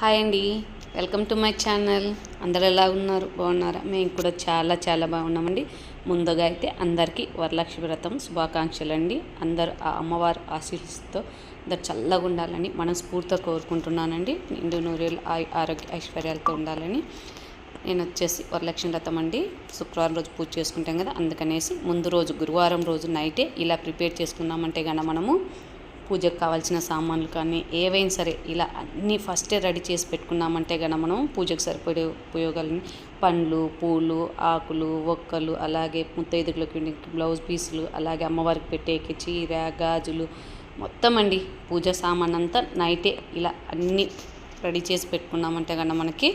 Hi అండి. Welcome to my channel. అందరు ఎలా ఉన్నారు? బాగున్నారా? మేము కూడా చాలా చాలా బాగున్నామండి. ముందుగా అయితే అందరికీ వరలక్ష్మి వ్రతం శుభాకాంక్షలు అండి అందరూ ఆ అమ్మవారి ఆశీస్సుతో అందరు చల్లగా ఉండాలని మనస్ఫూర్తిగా కోరుకుంటున్నానండి. నిండు నూరేళ్ళు ఆయు ఆరోగ్య ఐశ్వర్యాలతో ఉండాలని నేను వచ్చేసి వరలక్ష్మి వ్రతం అండి. శుక్రవారం రోజు పూజ చేసుకుంటాం కదా అందుకనేసి ముందు రోజు గురువారం రోజు నైటే ఇలా ప్రిపేర్ చేసుకున్నామంటే కనుక మనము పూజకు కావాల్సిన సామాన్లు కానీ ఏవైనా సరే ఇలా అన్నీ ఫస్టే రెడీ చేసి పెట్టుకున్నామంటే కనుక మనం పూజకు సరిపడే ఉపయోగాలని పండ్లు పూలు ఆకులు ఒక్కలు అలాగే ముత్తైదుగులకు బ్లౌజ్ పీసులు అలాగే అమ్మవారికి పెట్టేకి చీర గాజులు మొత్తం అండి. పూజ సామాన్ అంతా నైటే ఇలా అన్నీ రెడీ చేసి పెట్టుకున్నామంటే కనుక మనకి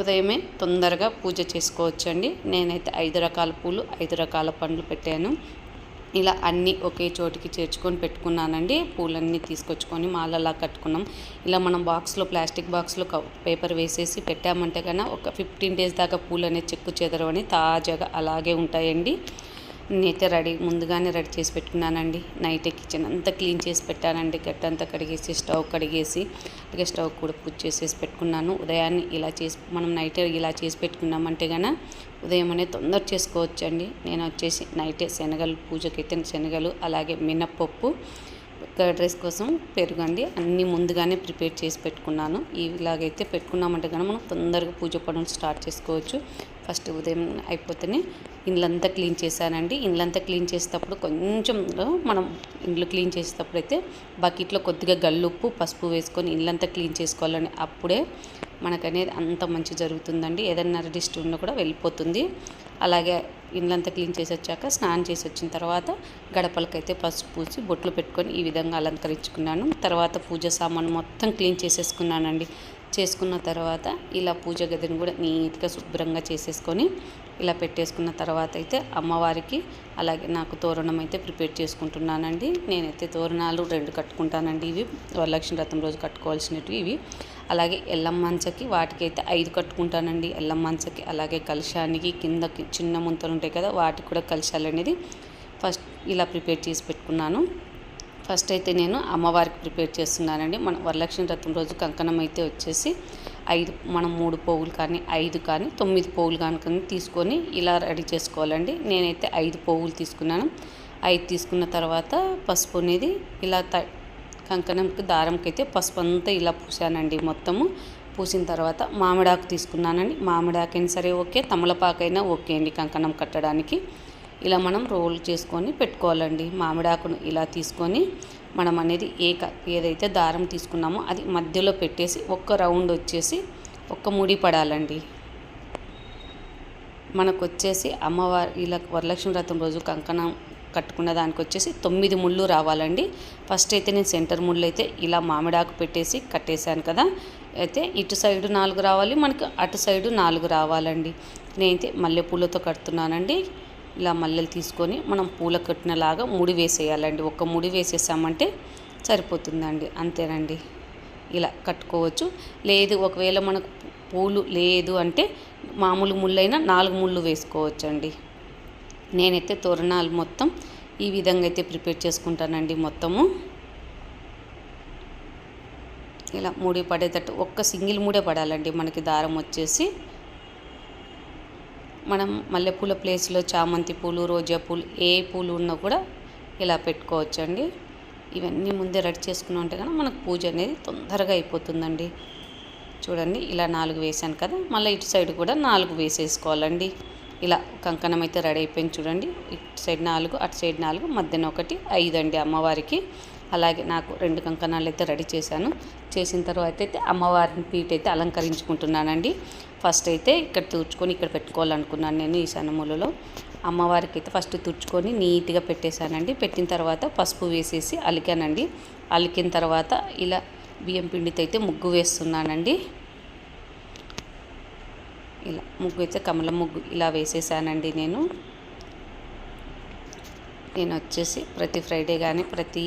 ఉదయమే తొందరగా పూజ చేసుకోవచ్చండి. నేనైతే ఐదు రకాల పూలు ఐదు రకాల పండ్లు పెట్టాను. ఇలా అన్నీ ఒకే చోటికి చేర్చుకొని పెట్టుకున్నానండి. పూలన్నీ తీసుకొచ్చుకొని మాలలా కట్టుకున్నాం. ఇలా మనం బాక్స్లో ప్లాస్టిక్ బాక్స్లో పేపర్ వేసేసి పెట్టామంటే కన్నా ఒక ఫిఫ్టీన్ డేస్ దాకా పూలు అనేది చెక్కు చెదరవని తాజాగా అలాగే ఉంటాయండి. నేనైతే రెడీ ముందుగానే రెడీ చేసి పెట్టుకున్నానండి. నైట్ కిచెన్ అంతా క్లీన్ చేసి పెట్టానండి. గట్టంతా కడిగేసి స్టవ్ కడిగేసి అలాగే స్టవ్ కూడా పూజ చేసేసి పెట్టుకున్నాను. ఉదయాన్నే ఇలా చేసి మనం నైట్ ఇలా చేసి పెట్టుకున్నామంటే కనుక ఉదయం అనేది తొందర చేసుకోవచ్చండి. నేను వచ్చేసి నైటే శనగలు పూజకైతే శనగలు అలాగే మినప్పప్పు కర్డ్ రైస్ కోసం పెరుగండి అన్నీ ముందుగానే ప్రిపేర్ చేసి పెట్టుకున్నాను. ఇలాగైతే పెట్టుకున్నామంటే కనుక మనం తొందరగా పూజ పనులు స్టార్ట్ చేసుకోవచ్చు. ఫస్ట్ ఉదయం అయిపోతేనే ఇండ్లంతా క్లీన్ చేశానండి. ఇండ్లంతా క్లీన్ చేసేటప్పుడు కొంచెం మనం ఇండ్లు క్లీన్ చేసేటప్పుడు అయితే బకెట్లో కొద్దిగా గల్లుప్పు పసుపు వేసుకొని ఇండ్లంతా క్లీన్ చేసుకోవాలని అప్పుడే మనకనేది అంత మంచి జరుగుతుందండి. ఏదైనా డిస్ట్ ఉన్నా కూడా వెళ్ళిపోతుంది. అలాగే ఇండ్లంతా క్లీన్ చేసి వచ్చాక స్నానం చేసి వచ్చిన తర్వాత గడపలకైతే పసుపు పూసి బొట్లు పెట్టుకొని ఈ విధంగా అలంకరించుకున్నాను. తర్వాత పూజ సామాను మొత్తం క్లీన్ చేసేసుకున్నానండి. చేసుకున్న తర్వాత ఇలా పూజ గదిని కూడా నీట్గా శుభ్రంగా చేసేసుకొని ఇలా పెట్టేసుకున్న తర్వాత అయితే అమ్మవారికి అలాగే నాకు తోరణం అయితే ప్రిపేర్ చేసుకుంటున్నానండి. నేనైతే తోరణాలు రెండు కట్టుకుంటానండి ఇవి. వరలక్ష్మి రథం రోజు కట్టుకోవాల్సినవి ఇవి. అలాగే ఎల్లమ్మంచకి వాటికైతే ఐదు కట్టుకుంటానండి. ఎల్లమ్మంచకి అలాగే కలశానికి కిందకి చిన్న ముంతలు ఉంటాయి కదా వాటికి కూడా కలశాలు అనేది ఫస్ట్ ఇలా ప్రిపేర్ చేసి పెట్టుకున్నాను. ఫస్ట్ అయితే నేను అమ్మవారికి ప్రిపేర్ చేస్తున్నానండి. మన వరలక్ష్మి రథం రోజు కంకణం అయితే వచ్చేసి ఐదు మనం మూడు పోగులు కానీ ఐదు కానీ తొమ్మిది పోగులు కానీ తీసుకొని ఇలా రెడీ చేసుకోవాలండి. నేనైతే ఐదు పోగులు తీసుకున్నాను. ఐదు తీసుకున్న తర్వాత పసుపు అనేది ఇలా త కంకణంకి దారంకి అయితే పసుపు అంతా ఇలా పూసానండి మొత్తము. పూసిన తర్వాత మామిడాకు తీసుకున్నానండి. మామిడాకైనా సరే ఓకే తమలపాకైనా ఓకే అండి కంకణం కట్టడానికి. ఇలా మనం రోల్ చేసుకొని పెట్టుకోవాలండి. మామిడాకును ఇలా తీసుకొని మనం అనేది ఏ ఏదైతే దారం తీసుకున్నామో అది మధ్యలో పెట్టేసి ఒక్క రౌండ్ వచ్చేసి ఒక్క ముడి పడాలండి. మనకు వచ్చేసి అమ్మవారి ఇలా వరలక్ష్మి వ్రతం రోజు కంకణం కట్టుకున్న దానికి వచ్చేసి తొమ్మిది ముళ్ళు రావాలండి. ఫస్ట్ అయితే నేను సెంటర్ ముళ్ళు అయితే ఇలా మామిడాకు పెట్టేసి కట్టేశాను కదా. అయితే ఇటు సైడు నాలుగు రావాలి మనకు అటు సైడు నాలుగు రావాలండి. నేనైతే మల్లెపూలతో కడుతున్నానండి. ఇలా మల్లెలు తీసుకొని మనం పూల కట్టినలాగా ముడి వేసేయాలండి. ఒక ముడి వేసేసామంటే సరిపోతుందండి. అంతేనండి. ఇలా కట్టుకోవచ్చు. లేదు ఒకవేళ మనకు పూలు లేదు అంటే మామూలు ముళ్ళైనా నాలుగు ముళ్ళు వేసుకోవచ్చండి. నేనైతే తోరణాలు మొత్తం ఈ విధంగా అయితే ప్రిపేర్ చేసుకుంటానండి మొత్తము. ఇలా ముడి పడేటట్టు ఒక్క సింగిల్ ముడే పడాలండి. మనకి దారం వచ్చేసి మనం మల్లెపూల ప్లేస్లో చామంతి పూలు రోజా పూలు ఏ పూలు ఉన్నా కూడా ఇలా పెట్టుకోవచ్చండి. ఇవన్నీ ముందే రెడీ చేసుకుని ఉంటే కనుక మనకు పూజ అనేది తొందరగా అయిపోతుందండి. చూడండి ఇలా నాలుగు వేసాను కదా మళ్ళీ ఇటు సైడ్ కూడా నాలుగు వేసేసుకోవాలండి. ఇలా కంకణం అయితే రెడీ అయిపోయింది చూడండి ఇటు సైడ్ నాలుగు అటు సైడ్ నాలుగు మధ్యన ఒకటి ఐదు అండి అమ్మవారికి. అలాగే నాకు రెండు కంకణాలు అయితే రెడీ చేశాను. చేసిన తర్వాత అయితే అమ్మవారిని పీట అయితే అలంకరించుకుంటున్నానండి. ఫస్ట్ అయితే ఇక్కడ తుడుచుకొని ఇక్కడ పెట్టుకోవాలనుకున్నాను నేను ఈశాన్యమూలలో అమ్మవారికి అయితే ఫస్ట్ తుడుచుకొని నీట్గా పెట్టేశానండి. పెట్టిన తర్వాత పసుపు వేసేసి అలికానండి. అలికిన తర్వాత ఇలా బియ్యం పిండితో అయితే ముగ్గు వేస్తున్నానండి. ఇలా ముగ్గు అయితే కమల ముగ్గు ఇలా వేసేసానండి నేను. నేను వచ్చేసి ప్రతి ఫ్రైడే కానీ ప్రతి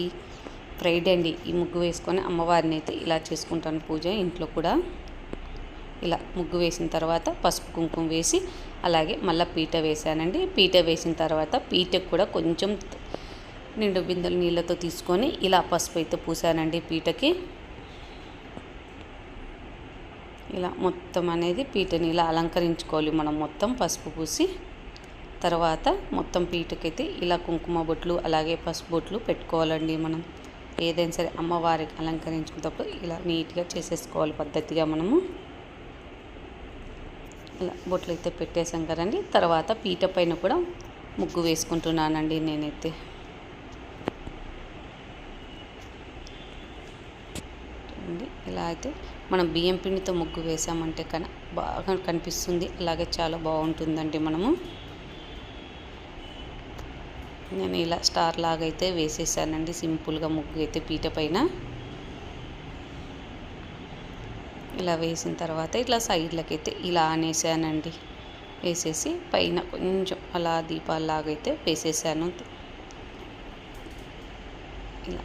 ఫ్రైడే అండి. ఈ ముగ్గు వేసుకొని అమ్మవారిని అయితే ఇలా చేసుకుంటాను పూజ. ఇంట్లో కూడా ఇలా ముగ్గు వేసిన తర్వాత పసుపు కుంకుమ వేసి అలాగే మళ్ళీ పీట వేసానండి పీట వేసిన తర్వాత పీటకు కూడా కొంచెం నిండు బిందెలు నీళ్ళతో తీసుకొని ఇలా పసుపు అయితే పూసానండి పీటకి. ఇలా మొత్తం అనేది పీటని ఇలా అలంకరించుకోవాలి మనం మొత్తం పసుపు పూసి. తర్వాత మొత్తం పీటకైతే ఇలా కుంకుమ బొట్లు అలాగే పసుపు బొట్లు పెట్టుకోవాలండి మనం. ఏదైనా సరే అమ్మవారికి అలంకరించుకున్నప్పుడు ఇలా నీట్గా చేసేసుకోవాలి పద్ధతిగా మనము. ఇలా బొట్లు అయితే పెట్టేసాం కదండి. తర్వాత పీట పైన కూడా ముగ్గు వేసుకుంటున్నానండి నేనైతే. ఇలా అయితే మనం బియ్యం పిండితో ముగ్గు వేసామంటే కన బాగా కనిపిస్తుంది. అలాగే చాలా బాగుంటుందండి మనము. నేను ఇలా స్టార్ లాగా అయితే వేసేసానండి. సింపుల్గా ముగ్గు అయితే పీట పైన. ఇలా వేసిన తర్వాత ఇట్లా సైడ్లకైతే ఇలా అనేసానండి. వేసేసి పైన కొంచెం అలా దీపాలలాగైతే వేసేసాను. ఇలా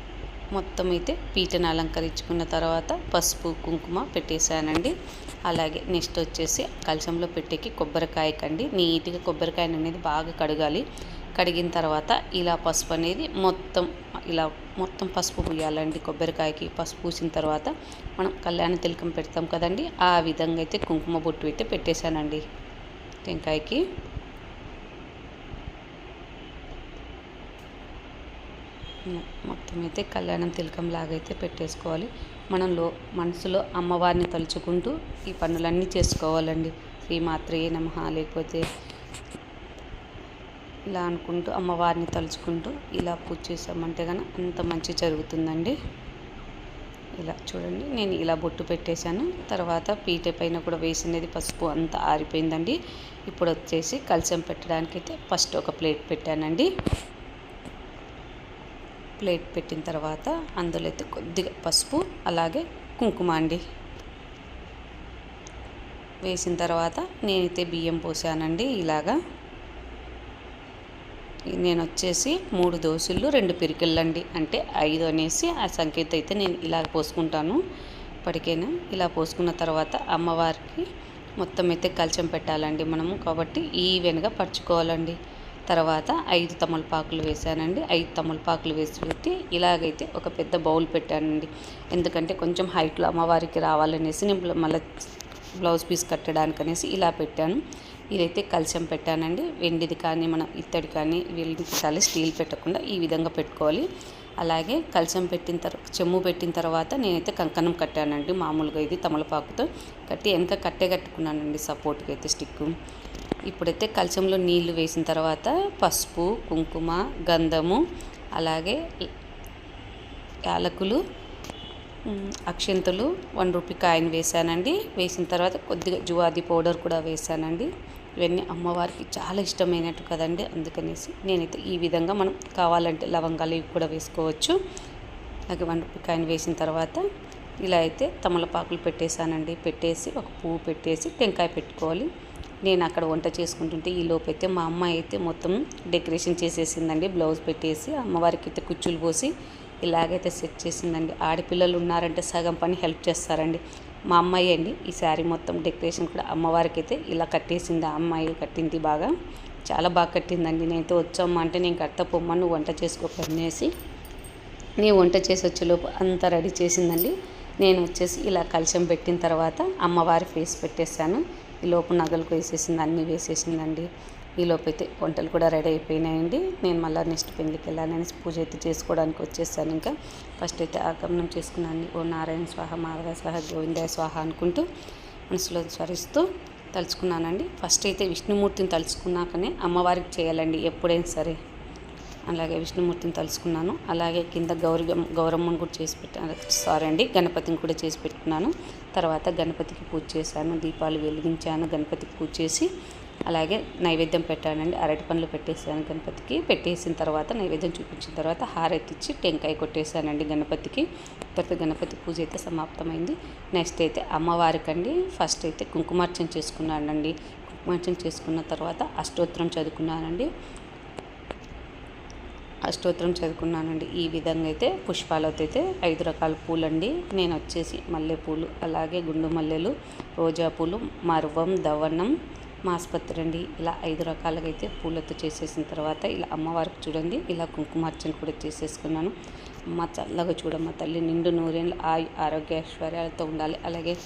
మొత్తం అయితే పీటను అలంకరించుకున్న తర్వాత పసుపు కుంకుమ పెట్టేశానండి అలాగే నెక్స్ట్ వచ్చేసి కలశంలో పెట్టేకి కొబ్బరికాయ కండి నీట్గా కొబ్బరికాయను అనేది బాగా కడగాలి. కడిగిన తర్వాత ఇలా పసుపు అనేది మొత్తం ఇలా మొత్తం పసుపు పూయాలండి. కొబ్బరికాయకి పసుపు పూసిన తర్వాత మనం కళ్యాణ తిలకం పెడతాం కదండి. ఆ విధంగా అయితే కుంకుమ బొట్టు అయితే పెట్టేశానండి. టెంకాయకి. మొత్తం అయితే కళ్యాణం తిలకం లాగైతే పెట్టేసుకోవాలి. మనంలో మనసులో అమ్మవారిని తలుచుకుంటూ ఈ పనులన్నీ చేసుకోవాలండి. శ్రీమాత్రే నమ. లేకపోతే ఇలా అనుకుంటూ అమ్మవారిని తలుచుకుంటూ ఇలా పూజ చేసామంటే కనుక అంత మంచి జరుగుతుందండి. ఇలా చూడండి నేను ఇలా బొట్టు పెట్టేశాను. తర్వాత పీట పైన కూడా వేసినది పసుపు అంతా ఆరిపోయిందండి. ఇప్పుడు వచ్చేసి కలసం పెట్టడానికైతే ఫస్ట్ ఒక ప్లేట్ పెట్టానండి. ప్లేట్ పెట్టిన తర్వాత అందులో అయితే కొద్దిగా పసుపు అలాగే కుంకుమ అండి. వేసిన తర్వాత నేనైతే బియ్యం పోసానండి ఇలాగా. నేను వచ్చేసి మూడు దోశలు రెండు పిరికిళ్ళండి. అంటే ఐదు అనేసి ఆ సంకేతం అయితే నేను ఇలా పోసుకుంటాను. ఇప్పటికైనా? ఇలా పోసుకున్న తర్వాత అమ్మవారికి మొత్తం అయితే కలిచం పెట్టాలండి మనము. కాబట్టి ఈవెన్గా పరుచుకోవాలండి. తర్వాత ఐదు తమలపాకులు వేసానండి ఐదు తమలపాకులు వేసి పెట్టి ఇలాగైతే ఒక పెద్ద బౌల్ పెట్టానండి. ఎందుకంటే కొంచెం హైట్లో అమ్మవారికి రావాలనేసి నేను మళ్ళీ బ్లౌజ్ పీస్ కట్టడానికి అనేసి ఇలా పెట్టాను. ఇదైతే కలిసం పెట్టానండి. వెండిది కానీ మన ఇత్తడి కానీ వీళ్ళకి పెట్టాలి స్టీల్ పెట్టకుండా ఈ విధంగా పెట్టుకోవాలి. అలాగే కలిసం పెట్టిన తర్వాత చెమ్ము పెట్టిన తర్వాత నేనైతే కంకణం కట్టానండి. మామూలుగా ఇది తమలపాకుతో కట్టి వెనక కట్టే కట్టుకున్నానండి సపోర్ట్కి అయితే స్టిక్కు. ఇప్పుడైతే కలిసంలో నీళ్ళు వేసిన తర్వాత పసుపు కుంకుమ గంధము అలాగే యాలకులు అక్షింతలు వన్ రూపీ కాయిన్ వేసానండి వేసిన తర్వాత కొద్దిగా జువాది పౌడర్ కూడా వేసానండి ఇవన్నీ అమ్మవారికి చాలా ఇష్టమైనట్టు కదండి అందుకనేసి నేనైతే ఈ విధంగా మనం కావాలంటే లవంగాలు ఇవి కూడా వేసుకోవచ్చు. అలాగే వన్ రూపీ కాయిన్ వేసిన తర్వాత ఇలా అయితే తమలపాకులు పెట్టేశానండి. పెట్టేసి ఒక పువ్వు పెట్టేసి టెంకాయ పెట్టుకోవాలి. నేను అక్కడ వంట చేసుకుంటుంటే ఈ లోపైతే మా అమ్మాయి అయితే మొత్తం డెకరేషన్ చేసేసిందండి. బ్లౌజ్ పెట్టేసి అమ్మవారికి అయితే కుచ్చులు పోసి ఇలాగైతే సెట్ చేసిందండి. ఆడపిల్లలు ఉన్నారంటే సగం పని హెల్ప్ చేస్తారండి. మా అమ్మాయి అండి ఈ శారీ మొత్తం డెకరేషన్ కూడా అమ్మవారికి అయితే ఇలా కట్టేసింది. ఆ అమ్మాయి కట్టింది బాగా. చాలా బాగా కట్టిందండి. నేనైతే వచ్చామ్మా అంటే నేను కట్ట పొమ్మ నువ్వు వంట చేసుకోకనేసి నేను వంట చేసి వచ్చేలోపు అంతా రెడీ చేసిందండి. నేను వచ్చేసి ఇలా కలశం పెట్టిన తర్వాత అమ్మవారి ఫేస్ పెట్టేశాను. ఈ లోపు నగలకు వేసేసింది అన్నీ వేసేసిందండి. ఈ వంటలు కూడా రెడీ అయిపోయినాయండి. నేను మళ్ళీ నెక్స్ట్ పెళ్ళికి వెళ్ళాననేసి పూజ అయితే చేసుకోవడానికి వచ్చేసాను ఇంకా. ఫస్ట్ అయితే ఆగమనం చేసుకున్నాను ఓ నారాయణ స్వాహ మాధవ స్వాహ గోవిందాయ స్వాహ అనుకుంటూ మనసులో స్వరిస్తూ తలుచుకున్నానండి. ఫస్ట్ అయితే విష్ణుమూర్తిని తలుచుకున్నాకనే అమ్మవారికి చేయాలండి ఎప్పుడైనా సరే. అలాగే విష్ణుమూర్తిని తలుచుకున్నాను. అలాగే కింద గౌరి గౌరమ్మను కూడా చేసి పెట్టాను సారీ అండి గణపతిని కూడా చేసి పెట్టుకున్నాను. తర్వాత గణపతికి పూజ చేశాను దీపాలు వెలిగించాను గణపతికి పూజ చేసి అలాగే నైవేద్యం పెట్టానండి అరటి పండ్లు పెట్టేసాను గణపతికి. పెట్టేసిన తర్వాత నైవేద్యం చూపించిన తర్వాత హారతి ఇచ్చి టెంకాయ కొట్టేశానండి గణపతికి. తర్వాత గణపతి పూజ అయితే సమాప్తమైంది. నెక్స్ట్ అయితే అమ్మవారికండి ఫస్ట్ అయితే కుంకుమార్చన చేసుకున్నానండి. కుంకుమార్చన చేసుకున్న తర్వాత అష్టోత్తరం చదువుకున్నానండి. అష్టోత్తరం చదువుకున్నానండి. ఈ విధంగా అయితే పుష్పాలతో అయితే ఐదు రకాల పూలండి. నేను వచ్చేసి మల్లెపూలు అలాగే గుండు మల్లెలు రోజా పూలు మర్వం దవనం మాస్పత్రి అండి. ఇలా ఐదు రకాలుగా అయితే పూలతో చేసేసిన తర్వాత ఇలా అమ్మవారికి చూడండి. ఇలా కుంకుమార్చన కూడా చేసేసుకున్నాను. అమ్మ చల్లగా చూడమ్మ తల్లి నిండు నూరేళ్ళు ఆయు ఆరోగ్య ఐశ్వర్యాలతో ఉండాలి. అలాగే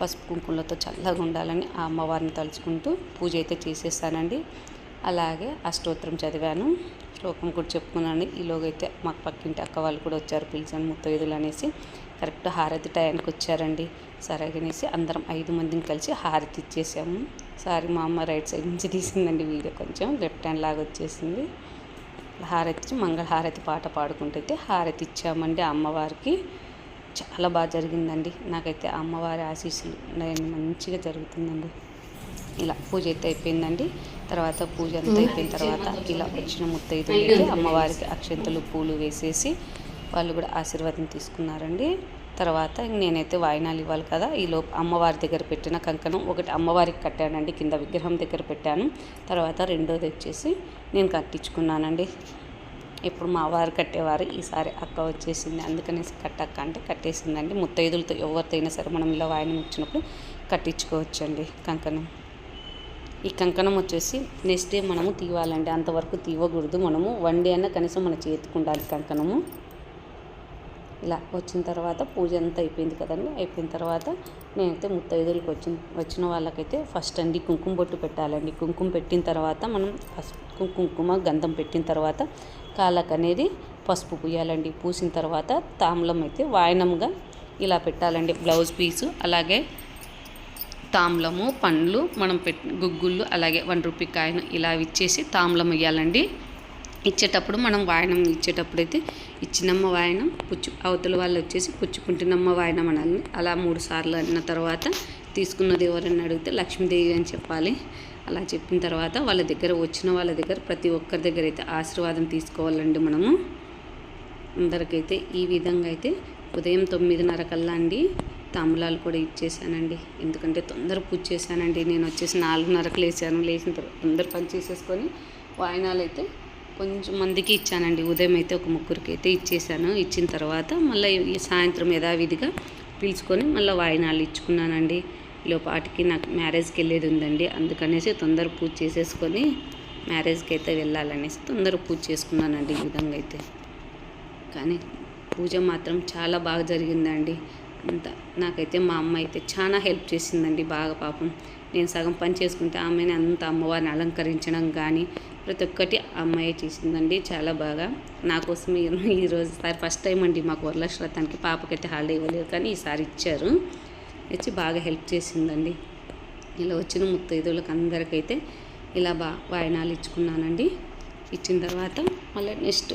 పసుపు కుంకుమలతో చల్లగా ఉండాలని ఆ అమ్మవారిని తలుచుకుంటూ పూజ అయితే చేసేసానండి. అలాగే అష్టోత్తరం చదివాను. శ్లోకం కూడా చెప్పుకున్నాను. ఈలోగా అయితే మాకు పక్కింటి అక్క వాళ్ళు కూడా వచ్చారు పిలిచాను ముత్తైదులు అనేసి. కరెక్ట్ హారతి టయానికి వచ్చారండి. సరే అనేసి అందరం ఐదు మందిని కలిసి హారతి ఇచ్చేసాము. సారీ మా అమ్మ రైట్ సైడ్ నుంచి తీసిందండి వీడియో కొంచెం. లెఫ్ట్ హ్యాండ్ లాగా వచ్చేసింది. హారతి మంగళహారతి మంగళ హారతి పాట పాడుకుంటైతే హారతి ఇచ్చామండి అమ్మవారికి. చాలా బాగా జరిగిందండి. నాకైతే అమ్మవారి ఆశీస్సులు నేను మంచిగా జరుగుతుందండి. ఇలా పూజ అయితే అయిపోయిందండి. తర్వాత పూజ అంతా అయిపోయిన తర్వాత ఇలా వచ్చిన ముత్తైదులకి అమ్మవారికి అక్షంతలు పూలు వేసేసి వాళ్ళు కూడా ఆశీర్వాదం తీసుకున్నారండి. తర్వాత నేనైతే వాయినాలు ఇవ్వాలి కదా. ఈ లోపు అమ్మవారి దగ్గర పెట్టిన కంకణం ఒకటి అమ్మవారికి కట్టానండి. కింద విగ్రహం దగ్గర పెట్టాను. తర్వాత రెండోది వచ్చేసి నేను కట్టించుకున్నానండి. ఇప్పుడు మా వారు కట్టేవారు. ఈసారి అక్క వచ్చేసింది. అందుకనేసి కట్టక్క అంటే కట్టేసిందండి. ముత్తైదులతో ఎవరితో అయినా సరే మనం ఇలా వాయినం ఇచ్చినప్పుడు కట్టించుకోవచ్చండి కంకణం. ఈ కంకణం వచ్చేసి నెక్స్ట్ డే మనము తీవాలండి. అంతవరకు తీవకూడదు మనము. వన్ డే అయినా కనీసం మన చేతికి ఉండాలి కంకణము. ఇలా వచ్చిన తర్వాత పూజ అంతా అయిపోయింది కదండి. అయిపోయిన తర్వాత నేనైతే ముత్తైదులకు వచ్చిన వచ్చిన వాళ్ళకైతే ఫస్ట్ అండి కుంకుమ బొట్టు పెట్టాలండి. కుంకుమ పెట్టిన తర్వాత మనం ఫస్ట్ కుంకుమ గంధం పెట్టిన తర్వాత కాళ్ళకు అనేది పసుపు పూయాలండి. పూసిన తర్వాత తాంబూలం అయితే వాయనంగా ఇలా పెట్టాలండి. బ్లౌజ్ పీసు అలాగే తాములము పండ్లు మనం పెట్ గుగ్గుళ్ళు అలాగే వన్ రూపీ కాయను ఇలా ఇచ్చేసి తాములం ఇవ్వాలండి ఇచ్చేటప్పుడు మనం వాయనం ఇచ్చేటప్పుడు అయితే ఇచ్చినమ్మ వాయనం పుచ్చు అవతల వాళ్ళు వచ్చేసి పుచ్చుకుంటున్నమ్మ వాయనం అనాలి. అలా మూడు సార్లు అన్న తర్వాత తీసుకున్నది ఎవరని అడిగితే లక్ష్మీదేవి అని చెప్పాలి. అలా చెప్పిన తర్వాత వాళ్ళ దగ్గర వచ్చిన వాళ్ళ దగ్గర ప్రతి ఒక్కరి దగ్గర అయితే ఆశీర్వాదం తీసుకోవాలండి మనము. అందరికైతే ఈ విధంగా అయితే ఉదయం తొమ్మిదిన్నర కల్లా అండి తాంబూలాలు కూడా ఇచ్చేసానండి. ఎందుకంటే తొందర పూజ చేశానండి. నేను వచ్చేసి నాలుగున్నరకు లేచాను. లేచిన తర్వాత తొందర పని చేసేసుకొని వాయినాలు అయితే కొంచెం మందికి ఇచ్చానండి. ఉదయం అయితే ఒక ముగ్గురికి అయితే ఇచ్చేసాను. ఇచ్చిన తర్వాత మళ్ళీ ఈ సాయంత్రం యథావిధిగా పిలుచుకొని మళ్ళీ వాయినాలు ఇచ్చుకున్నానండి. లోపాటికి నాకు మ్యారేజ్కి వెళ్ళేది ఉందండి. అందుకనేసి తొందర పూజ చేసేసుకొని మ్యారేజ్కి అయితే వెళ్ళాలనేసి తొందర పూజ చేసుకున్నానండి ఈ విధంగా అయితే. కానీ పూజ మాత్రం చాలా బాగా జరిగిందండి. అంత నాకైతే మా అమ్మ అయితే చాలా హెల్ప్ చేసిందండి. బాగా పాపం నేను సగం పని చేసుకుంటే ఆమెను అంత అమ్మవారిని అలంకరించడం కానీ ప్రతి ఒక్కటి అమ్మాయి చేసిందండి చాలా బాగా. నా కోసం ఈ- ఈరోజు సారి ఫస్ట్ టైం అండి మాకు వరలక్ష్మతానికి పాపకైతే హాలిడే ఇవ్వలేదు కానీ ఈసారి ఇచ్చారు. ఇచ్చి బాగా హెల్ప్ చేసిందండి. ఇలా వచ్చిన ముత్తైదువులకు అందరికైతే ఇలా బా వాయనాలు ఇచ్చుకున్నానండి. ఇచ్చిన తర్వాత మళ్ళీ నెక్స్ట్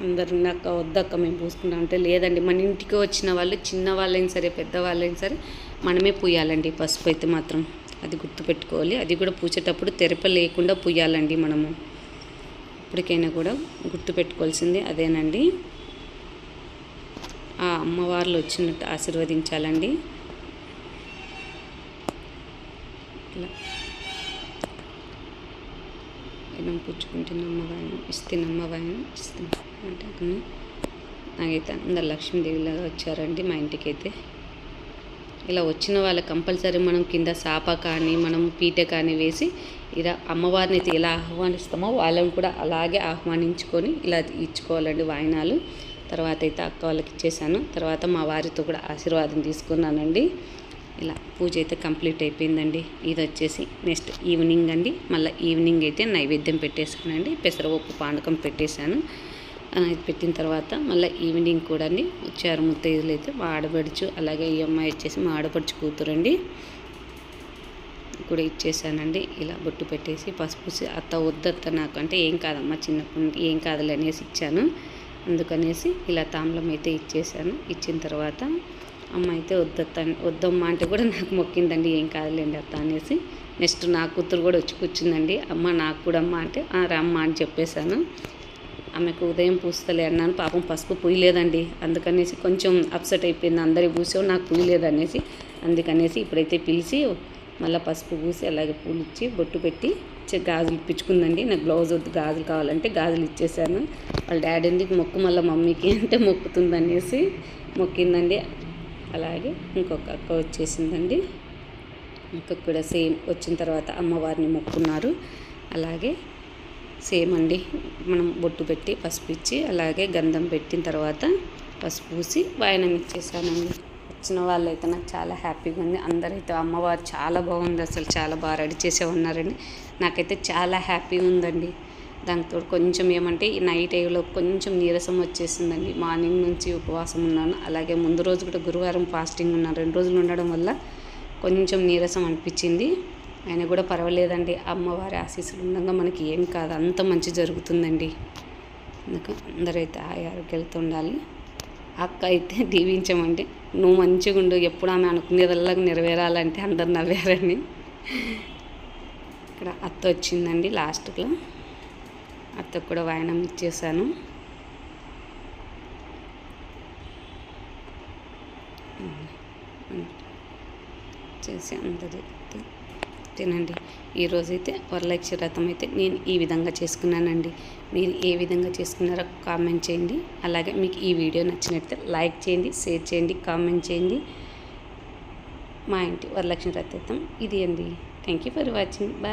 అందరు నాకు వద్దక్క మేము పూసుకుంటాం అంటే లేదండి. మన ఇంటికి వచ్చిన వాళ్ళు చిన్న వాళ్ళైనా సరే పెద్దవాళ్ళైనా సరే మనమే పూయాలండి పసుపు అయితే మాత్రం. అది గుర్తుపెట్టుకోవాలి. అది కూడా పూసేటప్పుడు తెరప లేకుండా పూయాలండి మనము. ఇప్పటికైనా కూడా గుర్తుపెట్టుకోవాల్సింది అదేనండి. ఆ అమ్మవార్లు వచ్చినట్టు ఆశీర్వదించాలండి. ఇలా. మనం పుచ్చుకుంటున్నమ్మ వాయనం ఇస్తున్నమ్మ వాయనం ఇస్తున్నాం అంటే అక్కడ నాకైతే అందరు లక్ష్మీదేవిలాగా వచ్చారండి మా ఇంటికి అయితే ఇలా వచ్చిన వాళ్ళ కంపల్సరీ మనం కింద సాప కానీ మనం పీట కానీ వేసి ఇలా అమ్మవారిని అయితే ఎలా ఆహ్వానిస్తామో వాళ్ళని కూడా అలాగే ఆహ్వానించుకొని ఇలా ఇచ్చుకోవాలండి వాయినాలు. తర్వాత అయితే అక్క వాళ్ళకి ఇచ్చేసాను. తర్వాత మా వారితో కూడా ఆశీర్వాదం తీసుకున్నానండి. ఇలా పూజ అయితే కంప్లీట్ అయిపోయిందండి. ఇది వచ్చేసి నెక్స్ట్ ఈవినింగ్ అండి. మళ్ళీ ఈవినింగ్ అయితే నైవేద్యం పెట్టేశానండి. పెసరపప్పు పానకం పెట్టేశాను. అనేది పెట్టిన తర్వాత మళ్ళీ ఈవినింగ్ కూడా అండి. వచ్చారు ముత్తైదులు అయితే మా ఆడపడుచు అలాగే ఈ అమ్మాయి వచ్చేసి మా ఆడపడుచు కూతురండి. కూడా ఇచ్చేసానండి. ఇలా బొట్టు పెట్టేసి పసుపు అత్త వద్దత్త నాకు అంటే ఏం కాదమ్మా చిన్నప్పటి ఏం కాదులే అనేసి ఇచ్చాను. అందుకనేసి ఇలా తాంబలం అయితే ఇచ్చేసాను. ఇచ్చిన తర్వాత అమ్మ అయితే వద్దత్త వద్దమ్మ అంటే కూడా నాకు మొక్కిందండి ఏం కాదులేండి అత్త అనేసి. నెక్స్ట్ నా కూతురు కూడా వచ్చి కూర్చుందండి. అమ్మ నాకు కూడా అమ్మ అంటే "ఆ, అని చెప్పేశాను ఆమెకు ఉదయం పూస్తలే అన్నాను. పాపం పసుపు పూయలేదండి అందుకనేసి కొంచెం అప్సెట్ అయిపోయింది. అందరి పూసావు నాకు పూయలేదనేసి అందుకనేసి ఇప్పుడైతే పిలిచి మళ్ళీ పసుపు పూసి అలాగే పూలు ఇచ్చి బొట్టు పెట్టి గాజులు ఇప్పించుకుందండి. నాకు బ్లౌజ్ వద్దు గాజులు కావాలంటే గాజులు ఇచ్చేసాను. వాళ్ళ డాడీ ఎందుకు మొక్కు మళ్ళీ మమ్మీకి అంటే మొక్కుతుంది అనేసి మొక్కిందండి. అలాగే ఇంకొక అక్క వచ్చేసిందండి. ఇంకొక కూడా సేమ్ వచ్చిన తర్వాత అమ్మవారిని మొక్కున్నారు. అలాగే సేమ్ అండి. మనం బొట్టు పెట్టి పసుపు ఇచ్చి అలాగే గంధం పెట్టిన తర్వాత పసుపు పూసి వాయనం ఇచ్చేసానండి. వచ్చిన వాళ్ళైతే నాకు చాలా హ్యాపీగా ఉంది. అందరైతే అమ్మవారు చాలా బాగుంది అసలు చాలా బాగా రెడీ చేసే ఉన్నారండి. నాకైతే చాలా హ్యాపీగా ఉందండి. దాంతో కొంచెం ఏమంటే ఈ నైట్ అయ్యేలో కొంచెం నీరసం వచ్చేసిందండి. మార్నింగ్ నుంచి ఉపవాసం ఉన్నాను. అలాగే ముందు రోజు కూడా గురువారం ఫాస్టింగ్ ఉన్నాను రెండు రోజులు ఉండడం వల్ల కొంచెం నీరసం అనిపించింది. ఆయన కూడా పర్వాలేదండి. అమ్మవారి ఆశీస్సులు ఉండగా మనకి ఏం కాదు. అంత మంచి జరుగుతుందండి. అందుకు అందరైతే ఆయా ఆరోగ్యాలతో ఉండాలి. అక్క అయితే దీవించమంటే నువ్వు మంచిగా ఉండు. ఎప్పుడు ఆమె అనుకునేదల్లా నెరవేరాలంటే అందరు నవ్వారని ఇక్కడ అత్త వచ్చిందండి లాస్ట్లో అత్తకు కూడా వాయనం ఇచ్చేసాను. చేసి అందరి తినండి ఈరోజైతే వరలక్ష్మి వ్రతం అయితే నేను ఈ విధంగా చేసుకున్నానండి. మీరు ఏ విధంగా చేసుకున్నారో కామెంట్ చేయండి. అలాగే మీకు ఈ వీడియో నచ్చినట్లయితే లైక్ చేయండి షేర్ చేయండి కామెంట్ చేయండి. మా ఇంటి వరలక్ష్మి వ్రతం ఇది అండి. Thank you for watching. Bye.